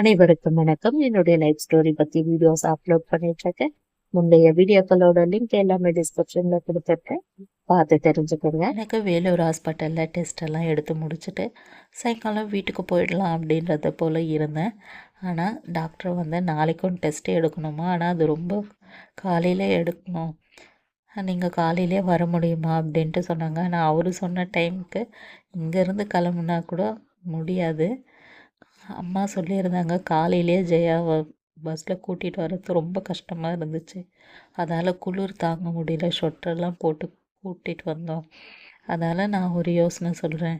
அனைவருக்கும் வணக்கம். என்னுடைய லைஃப் ஸ்டோரி பத்தி வீடியோஸ் அப்லோட் பண்ணிட்டு இருக்கேன் முந்தைய வீடியோக்களோட லிங்க் எல்லாமே டிஸ்கிரிப்ஷன்ல கொடுத்துருக்கேன். பார்த்து தெரிஞ்சுக்கோங்க. எனக்கு வேலூர் ஹாஸ்பிட்டலில் டெஸ்ட் எல்லாம் எடுத்து முடிச்சுட்டு சாயங்காலம் வீட்டுக்கு போயிடலாம் அப்படின்றத போல் இருந்தேன். ஆனால் டாக்டர் வந்து நாளைக்கும் டெஸ்ட் எடுக்கணுமா? ஆனால் அது ரொம்ப காலையில் எடுக்கணும். நீங்கள் காலையிலே வர முடியுமா அப்படின்ட்டு சொன்னாங்க. ஆனால் அவர் சொன்ன டைமுக்கு இங்கேருந்து கிளம்புனா கூட முடியாது. அம்மா சொல்லியிருந்தாங்க காலையிலே ஜெயாவை பஸ்ஸில் கூட்டிகிட்டு வர்றது ரொம்ப கஷ்டமாக இருந்துச்சு. அதால் குளிர் தாங்க முடியல ஷொட்டர்லாம் போட்டு கூட்டிகிட்டு வந்தோம். அதால் நான் ஒரு யோசனை சொல்கிறேன்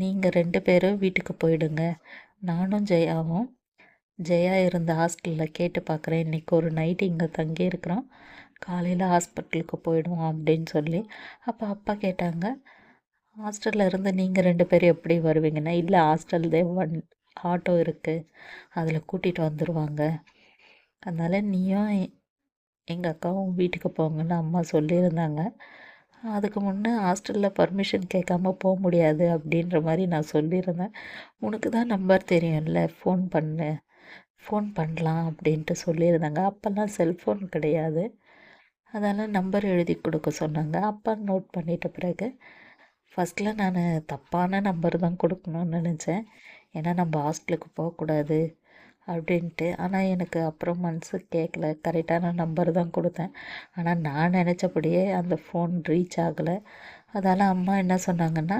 நீங்கள் ரெண்டு பேரும் வீட்டுக்கு போயிடுங்க. நானும் ஜெயாவும் ஜெயா இருந்த ஹாஸ்டலில் கேட்டு பார்க்குறேன் இன்றைக்கி ஒரு நைட் இங்கே தங்கி இருக்கிறோம் காலையில் ஹாஸ்பிட்டலுக்கு போயிடுவோம் அப்படின்னு சொல்லி. அப்போ அப்பா கேட்டாங்க ஹாஸ்டலில் இருந்து நீங்கள் ரெண்டு பேரும் எப்படி வருவீங்கன்னா? இல்லை ஹாஸ்டல்தே ஒன் ஆட்டோ இருக்குது அதில் கூட்டிகிட்டு வந்துடுவாங்க அதனால் நீயும் எங்கள் அக்காவும் வீட்டுக்கு போங்கன்னு அம்மா சொல்லியிருந்தாங்க. அதுக்கு முன்னே ஹாஸ்டலில் பர்மிஷன் கேட்காம போக முடியாது அப்படின்ற மாதிரி நான் சொல்லியிருந்தேன். உனக்கு தான் நம்பர் தெரியும்ல ஃபோன் பண்ணு. ஃபோன் பண்ணலாம் அப்படின்ட்டு சொல்லியிருந்தாங்க. அப்போல்லாம் செல்ஃபோன் கிடையாது. அதனால் நம்பர் எழுதி கொடுக்க சொன்னாங்க. அப்பா நோட் பண்ணிட்ட பிறகு ஃபஸ்ட்டில் நான் தப்பான நம்பர் தான் கொடுக்கணும்னு நினச்சேன். ஏன்னா நம்ம ஹாஸ்டலுக்கு போகக்கூடாது அப்படின்ட்டு. ஆனால் எனக்கு அப்புறம் மனசு கேட்கல கரெக்டான நம்பர் தான் கொடுத்தேன். ஆனால் நான் நினச்சபடியே அந்த ஃபோன் ரீச் ஆகலை. அதால் அம்மா என்ன சொன்னாங்கன்னா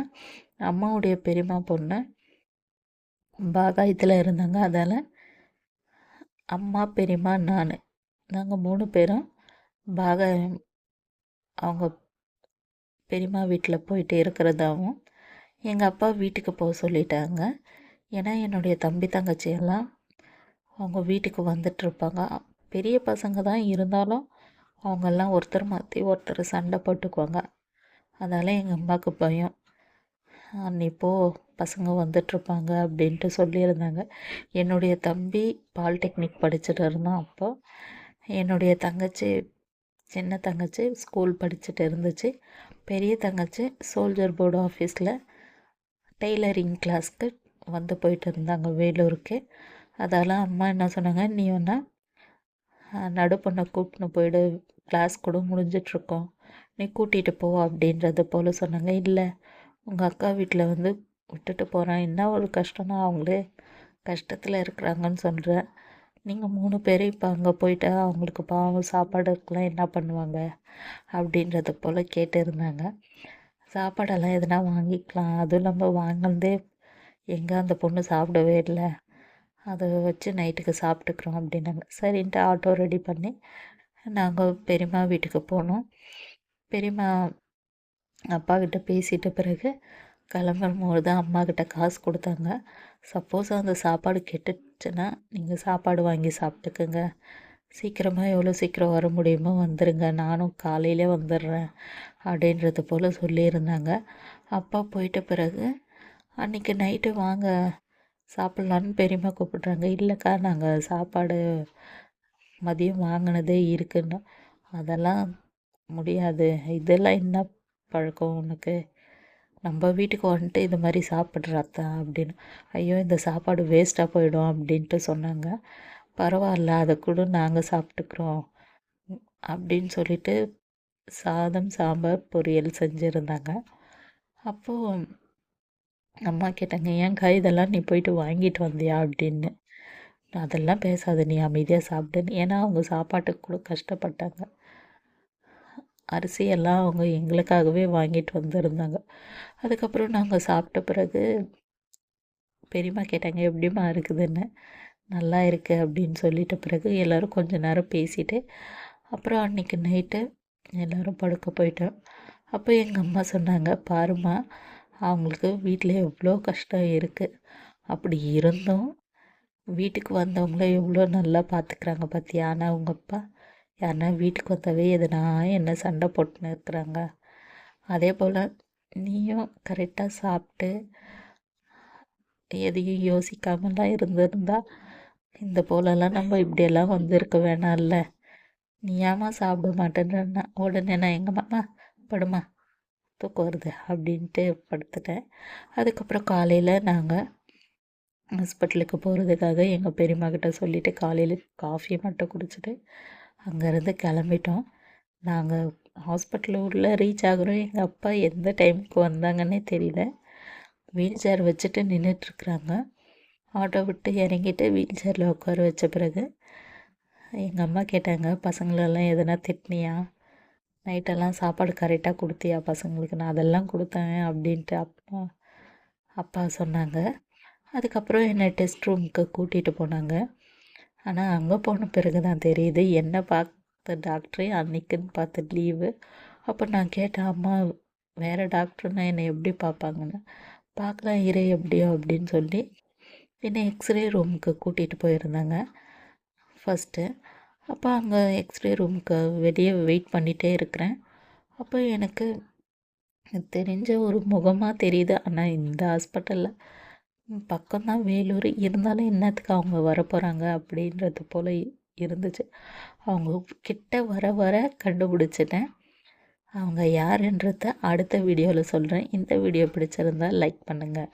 அம்மாவுடைய பெரியம்மா பொண்ணு பாகாயத்தில் இருந்தாங்க. அதால் அம்மா பெரியம்மா நான். நாங்கள் மூணு பேரும் பாகாயம் அவங்க பெரியம்மா வீட்டில் போயிட்டு இருக்கிறதாவும் எங்கள் அப்பா வீட்டுக்கு போக சொல்லிட்டாங்க. ஏன்னா என்னுடைய தம்பி தங்கச்சியெல்லாம் அவங்க வீட்டுக்கு வந்துட்டுருப்பாங்க பெரிய பசங்க தான் இருந்தாலும் அவங்கெல்லாம் ஒருத்தர் மாற்றி ஒருத்தர் சண்டை போட்டுக்குவாங்க. அதனால் எங்கள் அம்மாவுக்கு பயம். நீ போ பசங்க வந்துட்டுருப்பாங்க அப்படின்ட்டு சொல்லியிருந்தாங்க. என்னுடைய தம்பி பாலிடெக்னிக் படிச்சுட்டு இருந்தான் அப்போ. என்னுடைய தங்கச்சி சின்ன தங்கச்சி ஸ்கூல் படிச்சுட்டு இருந்துச்சு. பெரிய தங்கச்சி சோல்ஜர் போர்டு ஆஃபீஸில் டெய்லரிங் கிளாஸ்க்கு வந்து போயிட்டு இருந்தாங்க வேலூருக்கு. அதால் அம்மா என்ன சொன்னாங்க நீ ஒன்றா நடுப்பொண்ணை கூப்பிட்டு போயிடு கிளாஸ் கூட முடிஞ்சிட்ருக்கோம். நீ கூட்டிகிட்டு போ அப்படின்றது போல் சொன்னாங்க. இல்லை உங்கள் அக்கா வீட்டில் வந்து விட்டுட்டு போகிறேன் என்ன ஒரு கஷ்டம்னா அவங்களே கஷ்டத்தில் இருக்கிறாங்கன்னு சொல்கிறேன் நீங்கள் மூணு பேரும் இப்போ அங்கே போயிட்டா அவங்களுக்கு பாவம் சாப்பாடுக்கெலாம் என்ன பண்ணுவாங்க? அப்படின்றது போல் கேட்டிருந்தாங்க. சாப்பாடெல்லாம் எதுனா வாங்கிக்கலாம். அதுவும் நம்ம வாங்கினதே எங்கே அந்த பொண்ணு சாப்பிடவே இல்லை. அதை வச்சு நைட்டுக்கு சாப்பிட்டுக்குறோம் அப்படின்னாங்க. சரின்ட்டு ஆட்டோ ரெடி பண்ணி நாங்கள் பெரியம்மா வீட்டுக்கு போனோம். பெரியம்மா அப்பா கிட்ட பேசிட்ட பிறகு கிளம்பும்போது தான் அம்மா கிட்ட காசு கொடுத்தாங்க. சப்போஸ் அந்த சாப்பாடு கெட்டுச்சுன்னா நீங்கள் சாப்பாடு வாங்கி சாப்பிட்டுக்குங்க. சீக்கிரமாக எவ்வளோ சீக்கிரம் வர முடியுமோ வந்துடுங்க நானும் காலையிலே வந்துடுறேன் அப்படின்றது போல் சொல்லியிருந்தாங்க. அப்பா போயிட்ட பிறகு அன்றைக்கி நைட்டு வாங்க சாப்பிட்லான்னு பெரியம்மா கூப்பிட்றாங்க. இல்லைக்கா நாங்கள் சாப்பாடு மதியம் வாங்கினதே இருக்குன்னு. அதெல்லாம் முடியாது. இதெல்லாம் என்ன பழக்கம் உனக்கு? நம்ம வீட்டுக்கு வந்துட்டு இது மாதிரி சாப்பிட்றாத்தா அப்படின்னு. ஐயோ இந்த சாப்பாடு வேஸ்ட்டாக போயிடும் அப்படின்ட்டு சொன்னாங்க. பரவாயில்ல அதை கூட நாங்கள் சாப்பிட்டுக்குறோம் அப்படின்னு சொல்லிட்டு சாதம் சாம்பார் பொரியல் செஞ்சுருந்தாங்க. அப்போது அம்மா கேட்டாங்க ஏன்க்கா இதெல்லாம் நீ போயிட்டு வாங்கிட்டு வந்தியா? அப்படின்னு. அதெல்லாம் பேசாத நீ அமைதியாக சாப்பிடுன்னு ஏன்னா அவங்க சாப்பாட்டுக்கு கூட கஷ்டப்பட்டாங்க. அரிசியெல்லாம் அவங்க எங்களுக்காகவே வாங்கிட்டு வந்திருந்தாங்க. அதுக்கப்புறம் நாங்கள் சாப்பிட்ட பிறகு பெரியம்மா கேட்டாங்க எப்படிம்மா இருக்குதுன்னு? நல்லா இருக்குது அப்படின்னு சொல்லிட்ட பிறகு எல்லோரும் கொஞ்ச நேரம் பேசிட்டு அப்புறம் அன்றைக்கி நைட்டு எல்லோரும் படுக்க போயிட்டோம். அப்போ எங்கள் அம்மா சொன்னாங்க பாருமா அவங்களுக்கு வீட்டில் எவ்வளோ கஷ்டம் இருக்குது அப்படி இருந்தும் வீட்டுக்கு வந்தவங்கள எவ்வளோ நல்லா பார்த்துக்குறாங்க பார்த்தியா ஆனால் அவங்க அப்பா யாருன்னா வீட்டுக்கு வந்தவே எதுனா என்ன சண்டை போட்டுன்னு இருக்கிறாங்க. அதே போல் நீயும் கரெக்டாக சாப்பிட்டு எதையும் யோசிக்காமலாம் இருந்திருந்தா இந்த போலெல்லாம் நம்ம இப்படியெல்லாம் வந்திருக்க வேணாம்ல. நீ ஏமா சாப்பிட மாட்டேன்றா உடனே நான் எங்கள் மாமா படுமா? தூக்கம் வருது அப்படின்ட்டு படுத்துட்டேன். அதுக்கப்புறம் காலையில் நாங்கள் ஹாஸ்பிட்டலுக்கு போகிறதுக்காக எங்கள் பெரியம்மா கிட்ட சொல்லிவிட்டு காலையில் காஃபி மட்டும் குடிச்சிட்டு அங்கேருந்து கிளம்பிட்டோம். நாங்கள் ஹாஸ்பிட்டலில் உள்ள ரீச் ஆகுறோம். எங்கள் அப்பா எந்த டைமுக்கு வந்தாங்கன்னே தெரியல. வீல் சேர் வச்சுட்டு நின்றுட்டுருக்குறாங்க ஆட்டோ விட்டு இறங்கிட்டு வீல் சேரில் உட்கார வச்ச பிறகு எங்கள் அம்மா கேட்டாங்க பசங்களெல்லாம் எதனா திட்டினியா? நைட்டெல்லாம் சாப்பாடு கரெக்டாக கொடுத்தியா பசங்களுக்கு? நான் அதெல்லாம் கொடுத்தேன் அப்படின்ட்டு அப்பா அப்பா சொன்னாங்க. அதுக்கப்புறம் என்னை டெஸ்ட் ரூமுக்கு கூட்டிகிட்டு போனாங்க. ஆனால் அங்கே போன பிறகு தான் தெரியுது என்ன பார்த்த டாக்டரே அன்னைக்குன்னு பார்த்து லீவு அப்போ நான் கேட்டேன் அம்மா வேறு டாக்டர்னா என்னை எப்படி பார்ப்பாங்கன்னு? பார்க்கலாம் இரு எப்படியோ அப்படின்னு சொல்லி என்னை எக்ஸ்ரே ரூமுக்கு கூட்டிகிட்டு போயிருந்தாங்க. ஃபஸ்ட்டு அப்போ அங்கே எக்ஸ்ரே ரூமுக்கு வெளியே வெயிட் பண்ணிகிட்டே இருக்கிறேன். அப்போ எனக்கு தெரிஞ்ச ஒரு முகமாக தெரியுது. ஆனால் இந்த ஹாஸ்பிட்டலில் பக்கம்தான் வேலூர். இருந்தாலும் என்னத்துக்கு அவங்க வர போகிறாங்க அப்படின்றது போல் இருந்துச்சு. அவங்க கிட்ட வர வர கண்டுபிடிச்சிட்டேன். அவங்க யாருன்றத அடுத்த வீடியோவில் சொல்கிறேன் இந்த வீடியோ பிடிச்சிருந்தா லைக் பண்ணுங்கள்